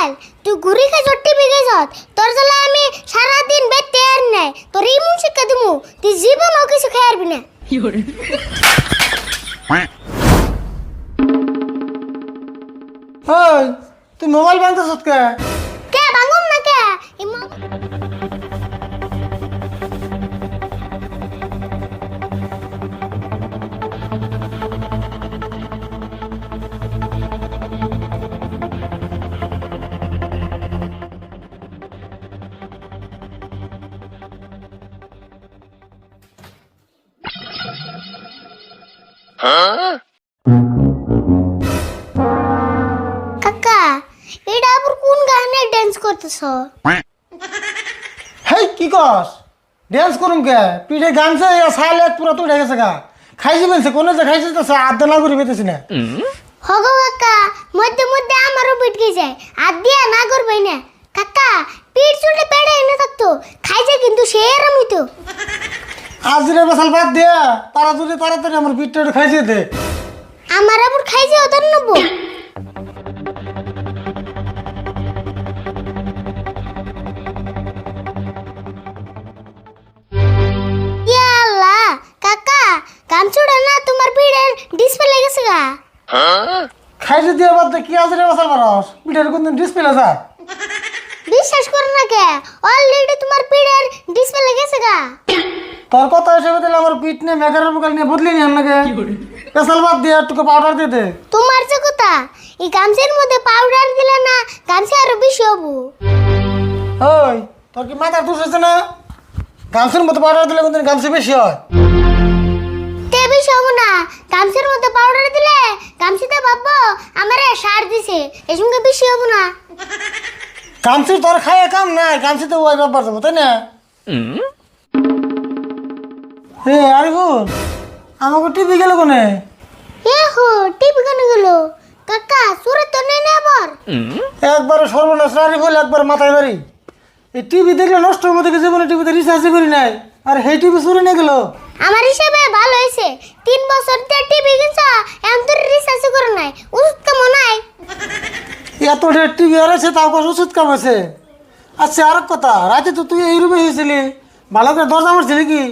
Mobile তুই ঘুরি খাইছ টিভি যত তোর জ্বালা আমি সারা দিন বেতে আর নাই তোর ইমন শিক্ষা দিমু তুই জীবন ও কিছু খেয়ে আরবি না। ওই তুই মোবাইল ভাঙতেছ কে? কে বাঙুম না কে? কাকা এটা আবার কোন গানে ডান্স করতেছ? হেই কি কস? ড্যান্স করুম কে? পিঠে গানছে সাইলে পুরো তুই গেছে গা। খাইছি বলছে কোনে যে খাইছে তো আধা না করে পেতেছি না। হগো কাকা মধ্যে মধ্যে আমারও পিট যায় আর দিয়া না করবাই না। কাকা পিট চুলে পেড়ে এনে থাকতো। খাইছে কিন্তু সে এরম হইতো আজ রে বসাল বাদ দিয়া তারা যদি তাড়াতাড়ি আমার পিঠটা একটু খাইছে দে। আমার আবার খাইছে ওদের নেব? কাকা গামছুড়া না তোমার পিঠের ডিসপ্লে গেছে গা? খাইছে দিয়া বাদ দে কি আজ রে বসাল পারস পিঠের কোনদিন ডিসপ্লে যা বিশ্বাস করো না কে অলরেডি তোমার পিঠের ডিসপ্লে গেছে গা। তোর কথা হিসেবে দিলে আমার পিঠ নিয়ে মেকারের বুকাল নিয়ে বদলি নি নাকি? পেশাল বাদ দিয়ে একটু পাউডার দিয়ে দে। তোমার যে কথা এই গামছার মধ্যে পাউডার দিলে না গামছা আরও বেশি হব। ওই তোর কি মাথা তুষ হয়েছে না? গামছের মতো পাউডার দিলে কোনদিন গামছে বেশি হয়। তে বেশি হব না গামছার মধ্যে পাউডার দিলে গামছিতে ভাববো আমারে সার দিছে এর সঙ্গে বেশি হব না। গামছির তোর খায় কাম নাই গামছিতে ওই ব্যাপার যাব তাই না? হে আমাকে টিভি গেল কোনে? এ হো টিপি কেন গেল? কাকা সুরে তো নেই না আবার। একবার সর্বনাশ মাথায় বাড়ি। এই টিভি দেখলে নষ্ট হব দেখে জীবনে টিভিতে রিচার্জই করি নাই? আর টিভি চুরি নিয়ে গেল? আমার হিসাবে ভালো হয়েছে। তিন বছর দিয়ে টিভি কিনছ এমন করে নাই। ওষুধ কেমন নাই? এত ঢের টিভি আর আছে তাও ওষুধ কাম আছে? আচ্ছা আর কথা রাতে তো তুই এই রুমে হয়েছিলি ভালো করে দরজা মারছিলি কি?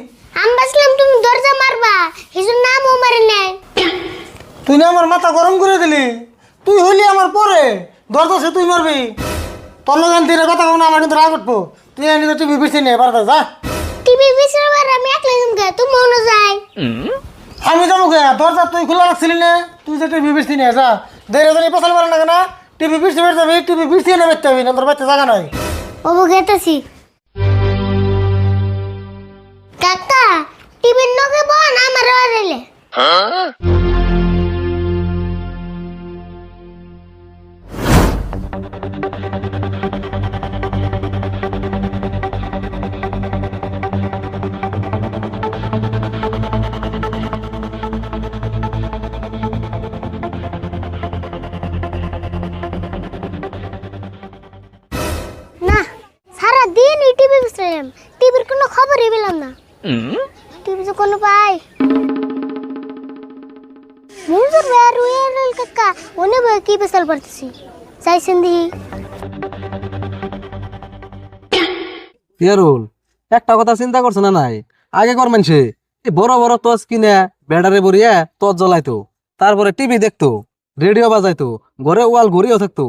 আমি ভাবছিলাম তুমি দরজা মারবা সেই নামও মারি নাই। তুই না আমার মাথা গরম করে দিলি তুই হইলি আমার পরে দরজা সে তুই মারবি। তোর লোক দিনে কথা কম না আমার কিন্তু রাগ উঠবো। তুই এনে তো টিভি বেশি নিয়ে পারতা যা। টিভি বিছাবার আমি একলা জমকে তুমি মনে যাই। আমি যাব গে দরজা তুই খোলা রাখছিলি না তুই যে টিভি বেশি নিয়ে যা। দেড় জানি পছন্দ পারে না কেন? টিভি বেশি বেড়ে যাবি টিভি বেশি এনে বেরতে হবে না তোর বাচ্চা জায়গা নাই। ওবো গেতেছি টিভির নগে বন আমার আরেলে না সারা দিন টিভি বসলাম টিভির কোনো খবরই পেলাম না। একটা কথা চিন্তা করছে না নাই? আগে কর মানছে এই বড় বড় টর্চ কিনে ব্যাটারি ভরিয়ে টর্চ জ্বলাইতো তারপরে টিভি দেখতো রেডিও বাজাইতো ঘরে ওয়াল ঘুরিও থাকতো।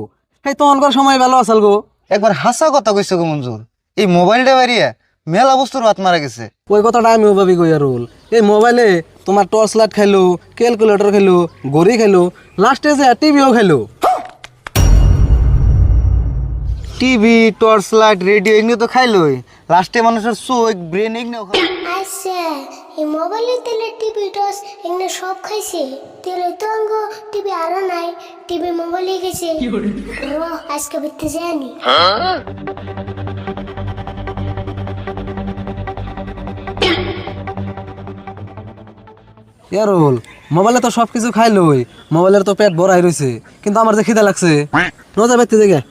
সেই তখনকার সময় ভালো আসাল গো। একবার হাসা কথা কইছো গো মঞ্জুর এই মোবাইলটা বাড়িয়ে মেলা বস্তুর হাত মারা গেছে। ওই কথাটা আমিও ভাবি গো ইয়ারুল এই মোবাইলে তোমার টর্চ লাইট খাইলো ক্যালকুলেটর খাইলো ঘড়ি খাইলো লাস্টে যে টিভিও খাইলো টিভি টর্চ লাইট রেডিও এগুলো তো খাইলোই। লাস্টে মানুষের চোখ ব্রেন এগুলো আচ্ছা এই মোবাইলে তেলে টিভি টস এগুলো সব খাইছে? তেলে তো অঙ্গ টিভি আরও নাই টিভি মোবাইলে গেছে। আজকে বিতে যায়নি। ইয়ারুল মোবাইলে তো সব কিছু খাই লই মোবাইলের তো পেট ভরাই রয়েছে কিন্তু আমার যে খিদা লাগছে। ন যায় বাইতে দেখে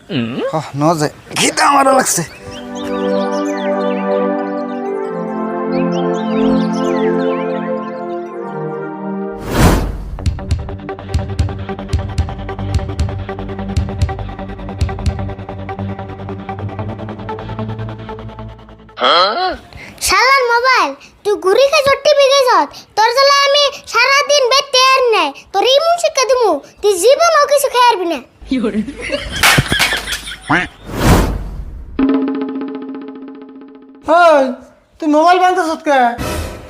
ন যায় খিদা আমার লাগছে। Huh? শালার মোবাইল তুই ঘুরি খাইছ টিভি খাইছ তোর জ্বালা আমি সারাদিন বেতে আর নাই তোর ইমন শিক্ষা দিমু তুই জীবনও কিছু খাই আরবি না। ওই তুই মোবাইল ভাঙতেছ কে?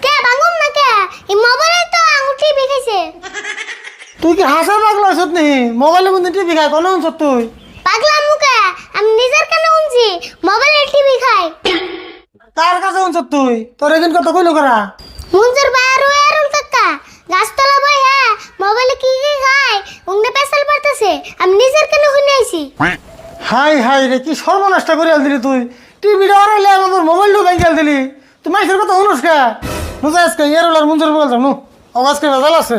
কে ভাঙুম না কে? এই মোবাইলে তো আঙুল টিভি খাইছে। তুই কি হাসার পাগল আছত নি? মোবাইলের মধ্যে টিভি খায় কোনো অংশ তুই? পাগলা মুখে আমি নিজের কানে শুনছি মোবাইলে টিভি খাই কার কাছে অংশ তুই? তোর এদিন কত কইলো করা? মুঞ্জুর বাইর হয়ে আরুল কাকা গাছতলা বই হ্যাঁ মোবাইলে কি কি খায় উংনে পেশাল পারতেছে আমি নিজের কানে শুনে আইছি? হাই হাই রে কি সর্বনাশটা করে দিলি তুই? টিভিটা অরাইলে আমার মোবাইলটা ভেঙে দিলি। তুই মাইসের কথা শুনুস কে? নুজা আজকে ইয়ার আর মুঞ্জুর বল যাম নু আজকে ভেজাল আছে?